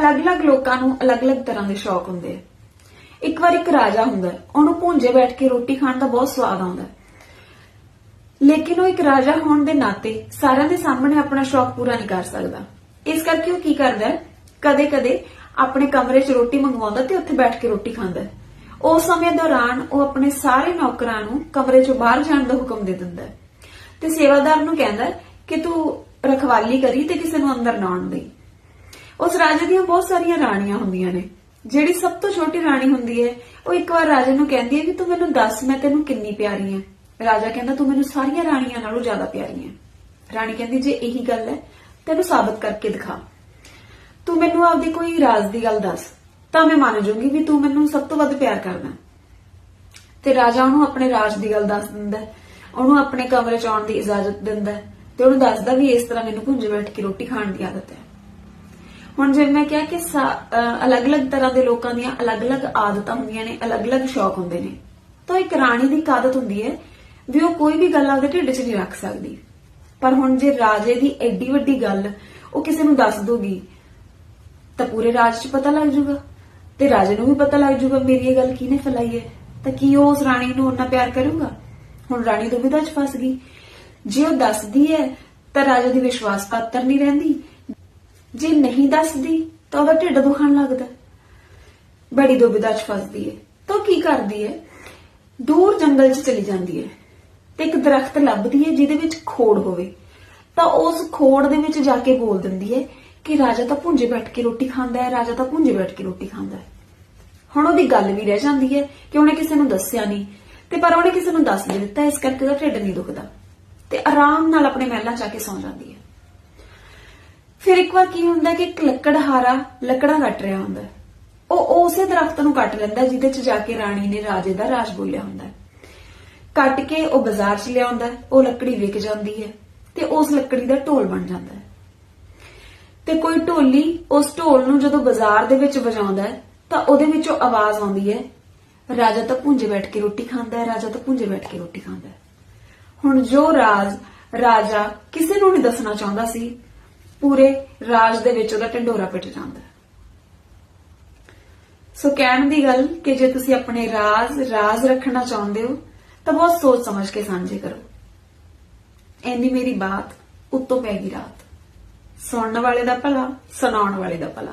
ਅਲੱਗ-ਅਲੱਗ ਲੋਕਾਂ ਨੂੰ ਅਲੱਗ-ਅਲੱਗ ਤਰ੍ਹਾਂ ਦੇ ਸ਼ੌਕ ਹੁੰਦੇ ਆ। ਇੱਕ ਵਾਰ ਇੱਕ ਰਾਜਾ ਹੁੰਦਾ ਹੈ, ਉਹਨੂੰ ਭੁੰਜੇ ਬੈਠ ਕੇ ਰੋਟੀ ਖਾਣ ਦਾ ਬਹੁਤ ਸਵਾਦ ਆਉਂਦਾ ਲੇਕਿਨ ਉਹ ਇੱਕ ਰਾਜਾ ਹੋਣ ਦੇ ਨਾਤੇ ਸਾਰਿਆਂ ਦੇ ਸਾਹਮਣੇ ਆਪਣਾ ਸ਼ੌਕ ਪੂਰਾ ਨਹੀਂ ਕਰ ਸਕਦਾ। ਇਸ ਕਰਕੇ ਉਹ ਕੀ ਕਰਦਾ ਕਦੇ-ਕਦੇ ਆਪਣੇ ਕਮਰੇ 'ਚ ਰੋਟੀ ਮੰਗਵਾਉਂਦਾ ਤੇ ਉੱਥੇ ਬੈਠ ਕੇ ਰੋਟੀ ਖਾਂਦਾ ਉਸ ਸਮੇਂ ਦੌਰਾਨ ਉਹ ਆਪਣੇ ਸਾਰੇ ਨੌਕਰਾਂ ਨੂੰ ਕਮਰੇ 'ਚੋਂ ਬਾਹਰ ਜਾਣ ਦਾ ਹੁਕਮ ਦੇ ਦਿੰਦਾ ਤੇ ਸੇਵਾਦਾਰ ਨੂੰ ਕਹਿੰਦਾ ਕਿ ਤੂੰ ਰਖਵਾਲੀ ਕਰੀ ਤੇ ਕਿਸੇ ਨੂੰ ਅੰਦਰ ਨਾ ਆਉਣ ਦੇ ਉਸ ਰਾਜੇ ਦੀਆਂ ਬਹੁਤ ਸਾਰੀਆਂ ਰਾਣੀਆਂ ਹੁੰਦੀਆਂ ਨੇ। ਜਿਹੜੀ ਸਭ ਤੋਂ ਛੋਟੀ ਰਾਣੀ ਹੁੰਦੀ ਹੈ, ਉਹ ਇੱਕ ਵਾਰ ਰਾਜੇ ਨੂੰ ਕਹਿੰਦੀ ਹੈ ਕਿ ਤੂੰ ਮੈਨੂੰ ਦੱਸ, ਮੈਂ ਤੈਨੂੰ ਕਿੰਨੀ ਪਿਆਰੀ ਹਾਂ। ਰਾਜਾ ਕਹਿੰਦਾ, ਤੂੰ ਮੈਨੂੰ ਸਾਰੀਆਂ ਰਾਣੀਆਂ ਨਾਲੋਂ ਜ਼ਿਆਦਾ ਪਿਆਰੀ ਹੈ। ਰਾਣੀ ਕਹਿੰਦੀ, ਜੇ ਇਹੀ ਗੱਲ ਹੈ, ਤੈਨੂੰ ਸਾਬਤ ਕਰਕੇ ਦਿਖਾ। ਤੂੰ ਮੈਨੂੰ ਆਪਦੀ ਕੋਈ ਰਾਜ਼ ਦੀ ਗੱਲ ਦੱਸ, ਤਾਂ ਮੈਂ ਮੰਨ ਜਾਊਂਗੀ ਵੀ ਤੂੰ ਮੈਨੂੰ ਸਭ ਤੋਂ ਵੱਧ ਪਿਆਰ ਕਰਦਾ। ਤੇ ਰਾਜਾ ਉਹਨੂੰ ਆਪਣੇ ਰਾਜ ਦੀ ਗੱਲ ਦੱਸ ਦਿੰਦਾ ਉਹਨੂੰ ਆਪਣੇ ਕਮਰੇ 'ਚ ਆਉਣ ਦੀ ਇਜਾਜ਼ਤ ਦਿੰਦਾ ਤੇ ਉਹਨੂੰ ਦੱਸਦਾ ਵੀ ਇਸ ਤਰ੍ਹਾਂ ਮੈਨੂੰ ਭੁੰਜੇ ਬੈਠ ਕੇ ਰੋਟੀ ਖਾਣ ਦੀ ਆਦਤ ਹੈ। ਹੁਣ ਜਿਵੇਂ ਮੈਂ ਕਿਹਾ ਕਿ ਅਲੱਗ-ਅਲੱਗ ਤਰ੍ਹਾਂ ਦੇ ਲੋਕਾਂ ਦੀਆਂ ਅਲੱਗ-ਅਲੱਗ ਆਦਤਾਂ ਹੁੰਦੀਆਂ ਨੇ, ਅਲੱਗ-ਅਲੱਗ ਸ਼ੌਕ ਹੁੰਦੇ ਨੇ, ਤਾਂ ਇੱਕ ਰਾਣੀ ਦੀ ਕਾਦਤ ਹੁੰਦੀ ਹੈ ਵੀ ਉਹ ਕੋਈ ਵੀ ਗੱਲ ਆਪਦੇ ਢਿੱਡ 'ਚ ਨਹੀਂ ਰੱਖ ਸਕਦੀ। ਪਰ ਹੁਣ ਜੇ ਰਾਜੇ ਦੀ ਐਡੀ ਵੱਡੀ ਗੱਲ ਉਹ ਕਿਸੇ ਨੂੰ ਦੱਸ ਦੋਗੀ ਤਾਂ ਪੂਰੇ ਰਾਜ 'ਚ ਪਤਾ ਲੱਗ ਜਾਊਗਾ ਤੇ ਰਾਜੇ ਨੂੰ ਵੀ ਪਤਾ ਲੱਗ ਜਾਊਗਾ ਮੇਰੀ ਇਹ ਗੱਲ ਕਿਹਨੇ ਫੈਲਾਈ ਹੈ। ਤਾਂ ਕੀ ਉਹ ਉਸ ਰਾਣੀ ਨੂੰ ਉਹਨਾਂ ਪਿਆਰ ਕਰੂਗਾ? ਹੁਣ ਰਾਣੀ ਦੁਬਿਧਾ 'ਚ ਫਸ ਗਈ। ਜੇ ਉਹ ਦੱਸਦੀ ਹੈ ਤਾਂ ਰਾਜੇ ਦੀ ਵਿਸ਼ਵਾਸ ਪਾਤਰ ਨਹੀਂ ਰਹਿੰਦੀ ਜੇ ਨਹੀਂ ਦੱਸਦੀ, ਤਾਂ ਉਹਦਾ ਢਿੱਡ ਦੁਖਣ ਲੱਗਦਾ। ਬੜੀ ਦੁਬਿਧਾ 'ਚ ਫਸਦੀ ਏ। ਤਾਂ ਉਹ ਕੀ ਕਰਦੀ ਹੈ ਦੂਰ ਜੰਗਲ 'ਚ ਚਲੀ ਜਾਂਦੀ ਹੈ ਤੇ ਇੱਕ ਦਰਖਤ ਲੱਭਦੀ ਹੈ ਜਿਹਦੇ ਵਿੱਚ ਖੋੜ ਹੋਵੇ। ਤਾਂ ਉਸ ਖੋੜ ਦੇ ਵਿੱਚ ਜਾ ਕੇ ਬੋਲ ਦਿੰਦੀ ਹੈ ਕਿ ਰਾਜਾ ਤਾਂ ਭੁੰਜੇ ਬੈਠ ਕੇ ਰੋਟੀ ਖਾਂਦਾ ਹੈ ਰਾਜਾ ਤਾਂ ਭੁੰਜੇ ਬੈਠ ਕੇ ਰੋਟੀ ਖਾਂਦਾ ਹੈ ਹੁਣ ਉਹਦੀ ਗੱਲ ਵੀ ਰਹਿ ਜਾਂਦੀ ਹੈ ਕਿ ਉਹਨੇ ਕਿਸੇ ਨੂੰ ਦੱਸਿਆ ਨਹੀਂ ਤੇ ਪਰ ਉਹਨੇ ਕਿਸੇ ਨੂੰ ਦੱਸ ਦੇ ਦਿੱਤਾ, ਇਸ ਕਰਕੇ ਉਹਦਾ ਢਿੱਡ ਨਹੀਂ ਦੁਖਦਾ। ਤੇ ਆਰਾਮ ਨਾਲ ਆਪਣੇ ਮਹਿਲਾਂ 'ਚ ਆ ਕੇ ਸੌਂ ਜਾਂਦੀ ਫਿਰ ਇੱਕ ਵਾਰ ਕੀ ਹੁੰਦਾ ਕਿ ਇੱਕ ਲੱਕੜਹਾਰਾ ਲੱਕੜਾਂ ਕੱਟ ਰਿਹਾ ਹੁੰਦਾ। ਉਹ ਉਸੇ ਦਰਖਤ ਨੂੰ ਕੱਟ ਲੈਂਦਾ, ਜਿਹਦੇ 'ਚ ਜਾ ਕੇ ਰਾਣੀ ਨੇ ਰਾਜੇ ਦਾ ਰਾਜ ਬੋਲਿਆ ਹੁੰਦਾ। ਕੱਟ ਕੇ ਉਹ ਬਾਜ਼ਾਰ 'ਚ ਲਿਆਉਂਦਾ, ਉਹ ਲੱਕੜੀ ਵਿਕ ਜਾਂਦੀ ਹੈ ਤੇ ਉਸ ਲੱਕੜੀ ਦਾ ਢੋਲ ਬਣ ਜਾਂਦਾ ਹੈ। ਤੇ ਕੋਈ ਢੋਲੀ ਉਸ ਢੋਲ ਨੂੰ ਜਦੋਂ ਬਾਜ਼ਾਰ ਦੇ ਵਿੱਚ ਵਜਾਉਂਦਾ ਹੈ, ਤਾਂ ਉਹਦੇ ਵਿੱਚੋਂ ਆਵਾਜ਼ ਆਉਂਦੀ ਹੈ, ਰਾਜਾ ਤਾਂ ਭੁੰਜੇ ਬੈਠ ਕੇ ਰੋਟੀ ਖਾਂਦਾ ਹੈ, ਰਾਜਾ ਤਾਂ ਭੁੰਜੇ ਬੈਠ ਕੇ ਰੋਟੀ ਖਾਂਦਾ ਹੈ। ਹੁਣ ਜੋ ਰਾਜ, ਰਾਜਾ ਕਿਸੇ ਨੂੰ ਨਹੀਂ ਦੱਸਣਾ ਚਾਹੁੰਦਾ ਸੀ ਪੂਰੇ ਰਾਜ ਦੇ ਵਿੱਚ ਉਹਦਾ ਢੰਡੋਰਾ ਪਿੱਟ ਜਾਂਦਾ। ਸੋ ਕਹਿਣ ਦੀ ਗੱਲ ਕਿ ਜੇ ਤੁਸੀਂ ਆਪਣੇ ਰਾਜ਼ ਰਾਜ਼ ਰੱਖਣਾ ਚਾਹੁੰਦੇ ਹੋ, ਤਾਂ ਬਹੁਤ ਸੋਚ ਸਮਝ ਕੇ ਸਾਂਝੇ ਕਰੋ। ਐਨੀ ਮੇਰੀ ਬਾਤ ਉੱਤੋਂ ਪੈ ਗਈ ਰਾਤ। ਸੁਣਨ ਵਾਲੇ ਦਾ ਭਲਾ, ਸੁਣਾਉਣ ਵਾਲੇ ਦਾ ਭਲਾ।